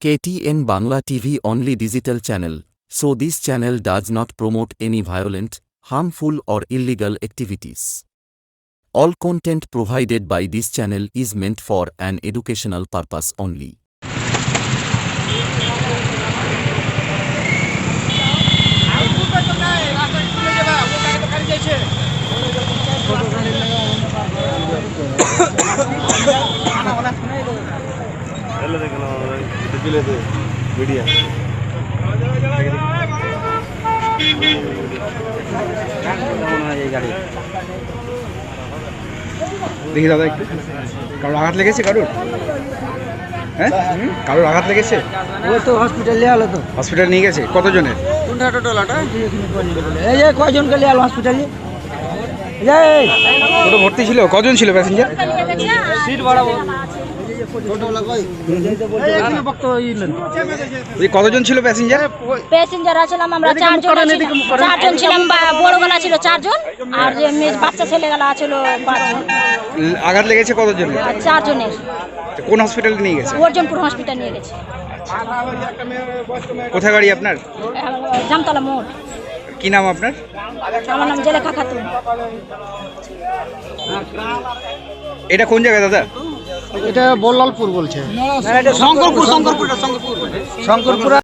KTN Bangla TV only digital channel, so this channel does not promote any violent, harmful or illegal activities. All content provided by this channel is meant for an educational purpose only. వెళ్ళదు తెలియదు media দেখি দাদা একটু। কারোর আঘাত লেগেছে কারোর? হ্যাঁ? কারোর আঘাত লেগেছে? ও তো হসপিটাল নিয়ে আলো তো। হসপিটাল নিয়ে গেছে? কতজনের? কোনটা টোটালটা? এই যে কয়জনকে নিয়ে আলো হসপিটালে এই ভর্তি ছিল কজন ছিল প্যাসেঞ্জার সিট বাড়াবো। কতজন ছিল প্যাসেঞ্জার প্যাসেঞ্জার আছিলাম আমরা চারজন চারজন ছিলাম বড় গলা ছিল চারজন আর যে বাচ্চা ছেলে গলা ছিল পাঁচজন। আঘাত লেগেছে চারজনের। কোন হসপিটালে নিয়ে গেছে? অর্জনপুর হসপিটাল নিয়ে গেছে। কোথায় গাড়ি আপনার? জামতলা মোড়। কি নাম আপনার? আমার নাম জেলেখা খাতুন। এটা কোন জায়গায় দাদা? এটা বল্লালপুর বলছে। শঙ্করপুর শঙ্করপুর শঙ্করপুর। শঙ্করপুর